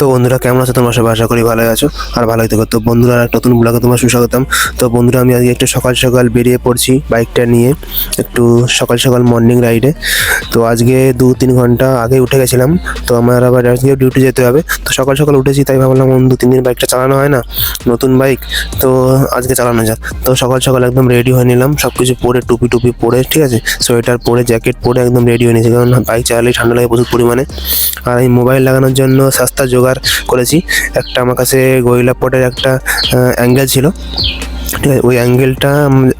তো বন্ধুরা, কেমন আছো তোমার? সবাই আশা করি ভালো আছো আর ভালোই থেকো। তো বন্ধুরা একটা নতুন ব্লগে তোমার সুস্বাগতম। তো বন্ধুরা, আমি আজকে একটু সকাল সকাল বেরিয়ে পড়ছি বাইকটা নিয়ে, একটু সকাল সকাল মর্নিং রাইডে তো আজকে দু তিন ঘণ্টা আগে উঠে গেছিলাম, তো আমার আবার আজকে ডিউটি যেতে হবে। তো সকাল সকাল উঠেছি, তাই ভাবলাম দু তিন দিন বাইকটা চালানো হয় না? নতুন বাইক, তো আজকে চালানো যাক। তো সকাল সকাল একদম রেডি হয়ে নিলাম সব কিছু পরে টুপি টুপি পরে, ঠিক আছে? সোয়েটার পরে জ্যাকেট পরে একদম রেডি হয়ে নিয়েছি। কারণ বাইক চালালেই ঠান্ডা লাগে প্রচুর পরিমাণে। আর এই মোবাইল লাগানোর জন্য সস্তা জোগাড় করেছি। একটা আমার কাছে গরিলা পটের একটা অ্যাঙ্গেল ছিল। ঠিক আছে ওই অ্যাঙ্গেলটা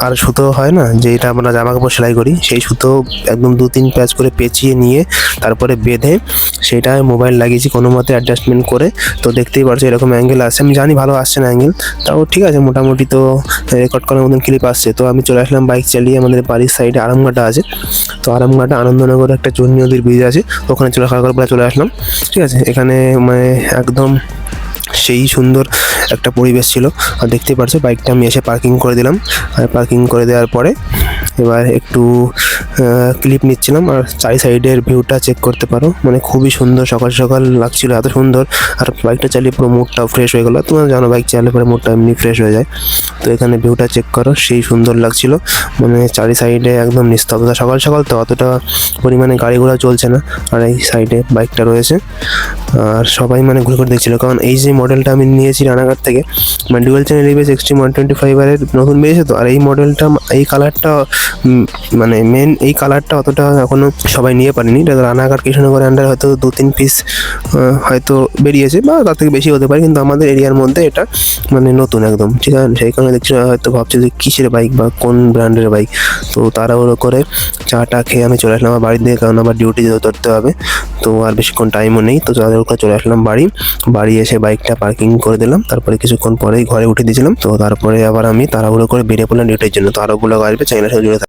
আর সুতো হয় না যেটা আমরা জামা কাপড় সেলাই করি, সেই সুতো একদম দু তিন প্যাচ করে পেঁচিয়ে নিয়ে তারপরে বেঁধে সেটা মোবাইল লাগিয়েছি কোনো মতে অ্যাডজাস্টমেন্ট করে। তো দেখতেই পারছ এরকম অ্যাঙ্গেল আসছে আমি জানি ভালো আসছে না অ্যাঙ্গেল তাও ঠিক আছে, মোটামুটি তো রেকর্ড করার মতন ক্লিপ আসছে। তো আমি চলে আসলাম বাইক চালিয়ে, আমাদের বাড়ির সাইডে আরামঘাটা আছে। তো আরামঘাটা আনন্দনগর একটা চন্ডী নদীর ব্রিজ আছে, ওখানে চলে খাওয়া করে চলে আসলাম। ঠিক আছে, এখানে মানে একদম সেই সুন্দর একটা পরিবেশ ছিল। আর দেখতে পারছ বাইকটা আমি এসে পার্কিং করে দিলাম। আর পার্কিং করে দেওয়ার পরে এবার একটু ক্লিপ নিচ্ছিলাম আর চারি সাইডের ভিউটা চেক করতে পারো। মানে খুবই সুন্দর, সকাল সকাল লাগছিল, এত সুন্দর। আর বাইকটা চালিয়ে পুরো মুডটাও ফ্রেশ হয়ে গেলো। তোমরা জানো বাইক চালালে পরে মুডটা এমনি ফ্রেশ হয়ে যায়। তো এখানে ভিউটা চেক করো, সেই সুন্দর লাগছিল। মানে চারি সাইডে একদম নিস্তব্ধতা। সকাল সকাল তো অতটা পরিমাণে গাড়ি ঘোড়া চলছে না, আর এই সাইডে বাইকটা রয়েছে। আর সবাই মানে ঘুরে ঘুরে দেখছিল। কারণ এই যে মডেলটা আমি নিয়েছি রানাঘাট থেকে মানে dual channel EVS extreme one twenty ফাইভারের নতুন বেরিয়েছে তো। আর এই মডেলটা এই কালারটা মানে মেন এই কালারটা অতটা এখনও সবাই নিয়ে পারেনি। এটা রানাঘাট, কৃষ্ণনগর আন্ডার হয়তো দু তিন পিস হয়তো বেরিয়েছে বা তার থেকে বেশি হতে পারে, কিন্তু আমাদের এরিয়ার মধ্যে এটা মানে নতুন একদম। ঠিক আছে? সেই কারণে দেখছি হয়তো ভাবছে যে কিসের বাইক বা কোন ব্র্যান্ডের বাইক তো তাড়াহুড়ো করে চাটা খেয়ে আমি চলে আসলাম আমার বাড়ির দিকে, কারণ আবার ডিউটি ধরতে হবে, তো আর বেশিক্ষণ টাইমও নেই। তো তাড়াহুড়ো করে চলে আসলাম বাড়ি। বাড়ি এসে বাইকটা পার্কিং করে দিলাম। তারপরে কিছুক্ষণ পরেই ঘরে উঠে দিয়েছিলাম। তো তারপরে আবার আমি তাড়াহুড়ো করে বেরিয়ে পড়লাম ডিউটির জন্য। তো আরও ব্লগ আসবে চ্যানেলের সাথে জুড়ে।